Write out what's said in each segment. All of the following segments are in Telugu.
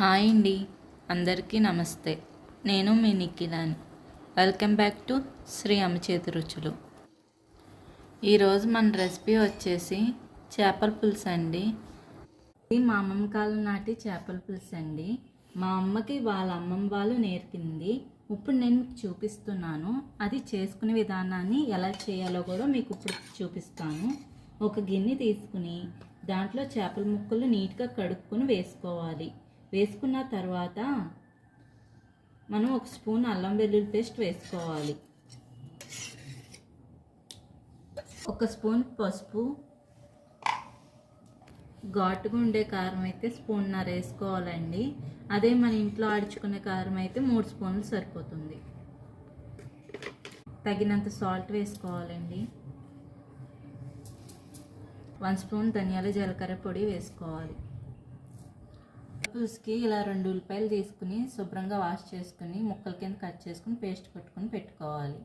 హాయ్ అండి. అందరికీ నమస్తే. నేను మీ నిఖిలాని. వెల్కమ్ బ్యాక్ టు శ్రీ అమచేతి రుచులు. ఈరోజు మన రెసిపీ వచ్చేసి చేపల పులుసు అండి. ఇది మా అమ్మమ్మ కాలం నాటి చేపల పులుసు అండి. మా అమ్మకి వాళ్ళ అమ్మమ్మ వాళ్ళు నేర్పింది. ఇప్పుడు నేను చూపిస్తున్నాను. అది చేసుకునే విధానాన్ని ఎలా చేయాలో కూడా మీకు ఇప్పుడు చూపిస్తాను. ఒక గిన్నె తీసుకుని దాంట్లో చేపల ముక్కలు నీట్గా కడుక్కొని వేసుకోవాలి. వేసుకున్న తర్వాత మనం ఒక స్పూన్ అల్లం వెల్లుల్లి పేస్ట్ వేసుకోవాలి. ఒక స్పూన్ పసుపు. ఘాటుగా ఉండే కారం అయితే స్పూన్నర వేసుకోవాలండి. అదే మన ఇంట్లో ఆడుచుకునే కారం అయితే మూడు స్పూన్లు సరిపోతుంది. తగినంత సాల్ట్ వేసుకోవాలండి. వన్ స్పూన్ ధనియాల జీలకర్ర పొడి వేసుకోవాలి. పులుసుకి ఇలా రెండు ఉల్లిపాయలు తీసుకుని శుభ్రంగా వాష్ చేసుకుని ముక్కల కింద కట్ చేసుకుని పేస్ట్ కొట్టుకుని పెట్టుకోవాలి.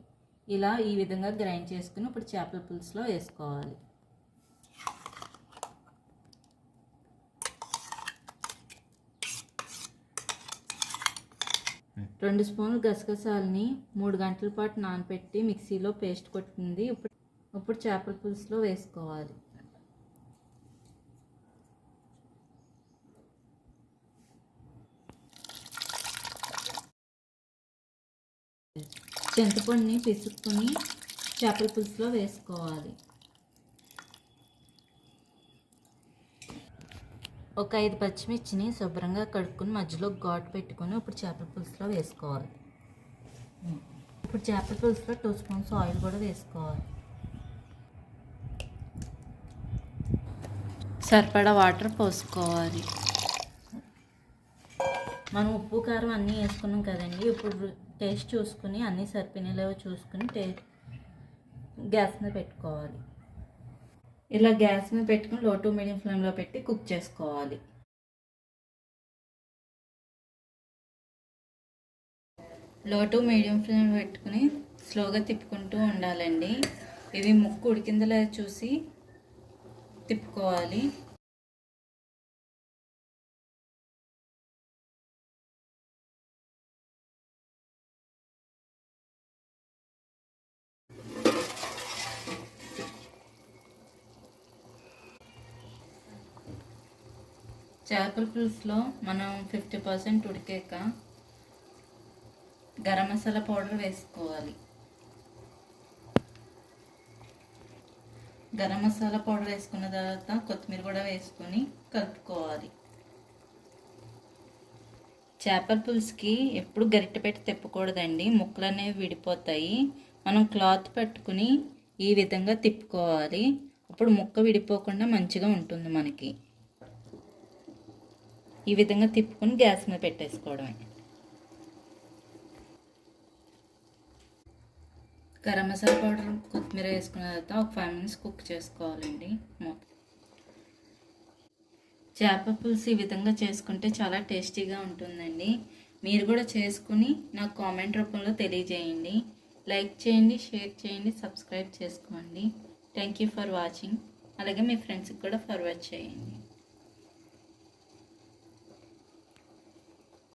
ఇలా ఈ విధంగా గ్రైండ్ చేసుకుని ఇప్పుడు చేపల పులుసులో వేసుకోవాలి. రెండు స్పూన్లు గసగసాలని మూడు గంటల పాటు నానబెట్టి మిక్సీలో పేస్ట్ కొట్టింది. ఇప్పుడు ఇప్పుడు చేపల పులుసులో వేసుకోవాలి. చింతపండుని పిసుక్కుని చేపల పులుసులో వేసుకోవాలి. ఒక ఐదు పచ్చిమిర్చిని శుభ్రంగా కడుక్కొని మధ్యలో ఘాటు పెట్టుకొని ఇప్పుడు చేపల పులుసులో వేసుకోవాలి. ఇప్పుడు చేపల పులుసులో టూ స్పూన్స్ ఆయిల్ కూడా వేసుకోవాలి. సరిపడా వాటర్ పోసుకోవాలి. మనం ఉప్పు కారం అన్నీ వేసుకున్నాం కదండి. ఇప్పుడు టేస్ట్ చూసుకుని అన్నీ సరిపోయినలేవో చూసుకుని టే గ్యాస్ మీద పెట్టుకోవాలి. ఇలా గ్యాస్ మీద పెట్టుకుని లో టు మీడియం ఫ్లేమ్లో పెట్టి కుక్ చేసుకోవాలి. లో టు మీడియం ఫ్లేమ్ పెట్టుకుని స్లోగా తిప్పుకుంటూ ఉండాలండి. ఇది ముక్కు ఉడికిందో చూసి తిప్పుకోవాలి. చేపల పులుసులో మనం ఫిఫ్టీ పర్సెంట్ ఉడికాక గరం మసాలా పౌడర్ వేసుకోవాలి. గరం మసాలా పౌడర్ వేసుకున్న తర్వాత కొత్తిమీర కూడా వేసుకొని కలుపుకోవాలి. చేపల పులుసుకి ఎప్పుడు గరిటె పెట్టి తిప్పకూడదండి. ముక్కలు అనేవి విడిపోతాయి. మనం క్లాత్ పెట్టుకుని ఈ విధంగా తిప్పుకోవాలి. అప్పుడు ముక్క విడిపోకుండా మంచిగా ఉంటుంది మనకి. ఈ విధంగా తిప్పుకొని గ్యాస్ మీద పెట్టేసుకోవడమే. గరం మసాలా పౌడర్ కొత్తిమీర వేసుకున్న తర్వాత ఒక ఫైవ్ మినిట్స్ కుక్ చేసుకోవాలండి చేప పులుసు ఈ విధంగా చేసుకుంటే చాలా టేస్టీగా ఉంటుందండి. మీరు కూడా చేసుకుని నాకు కామెంట్ రూపంలో తెలియజేయండి. లైక్ చేయండి షేర్ చేయండి సబ్స్క్రైబ్ చేసుకోండి. థ్యాంక్ యూ ఫర్ వాచింగ్ అలాగే మీ ఫ్రెండ్స్కి కూడా ఫార్వర్డ్ చేయండి.